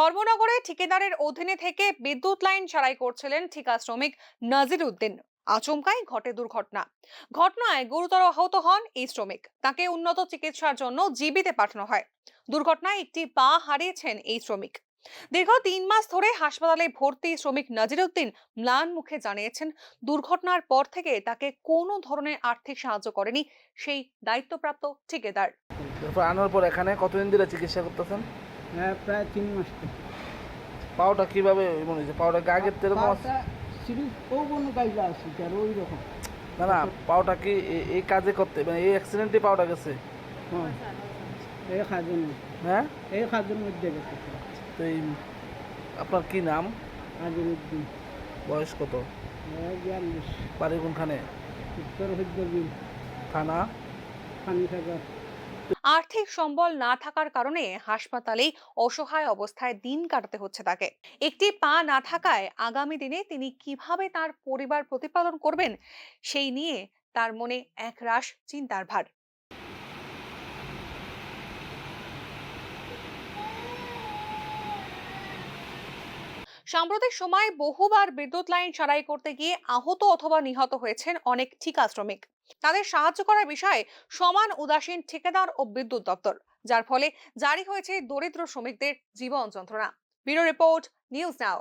ধর্মনগরে ঠিকাদারের অধীনে থেকে বিদ্যুৎ লাইন সারাই করছিলেন ঠিকা শ্রমিক নাজির উদ্দিন। আচমকাই ঘটে দুর্ঘটনা। ঘটনায় গুরুতর আহত হন এই শ্রমিক। তাকে উন্নত চিকিৎসার জন্য জীবিতে পাঠানো হয়। দুর্ঘটনায় একটি পা হারিয়েছেন এই শ্রমিক। দীর্ঘ তিন মাস ধরে হাসপাতালে ভর্তি শ্রমিক নাজিরউদ্দিন ম্লান মুখে জানিয়েছেন, দুর্ঘটনার পর থেকে তাকে কোনো ধরনের আর্থিক সাহায্য করেনি সেই দায়িত্বপ্রাপ্ত ঠিকাদার। আনার পর এখানে কতদিন ধরে চিকিৎসা করতেছেন? হ্যাঁ প্রায় তিন মাস থেকে। পাওটা কীভাবে মনে হচ্ছে? পাওটা থেকে এরকম আছে? সিরিজ ও কোনো কাজে আছে আর ওই রকম। না না পাওটা কি এই কাজে করতে মানে এই অ্যাক্সিডেন্টে পাওটা গেছে? হ্যাঁ এই কাজের হ্যাঁ? এই কাজের মধ্যে গেছে। তো এই আপনার কি নাম? কাজের উদ্দিন বয়স কত? বাড়ি কোনখানে? উত্তর হইদ্যবিল থানা? পানি সাগর আর্থিক সম্বল না থাকার কারণে হাসপাতালেই অসহায় অবস্থায় দিন কাটাতে হচ্ছে তাকে। একটি পা না থাকায় আগামী দিনে তিনি কীভাবে তার পরিবার প্রতিপালন করবেন, সেই নিয়ে তার মনে একরাশ চিন্তার ভার। সাম্প্রতিক সময় বহুবার বিদ্যুৎ লাইন সারাই করতে গিয়ে আহত অথবা নিহত হয়েছেন অনেক ঠিকা শ্রমিক তাদের সাহায্য করার বিষয়ে সমান উদাসীন ঠিকাদার ও বিদ্যুৎ দপ্তর, যার ফলে জারি হয়েছে দরিদ্র শ্রমিকদের জীবন যন্ত্রণা। Bureau report, news now.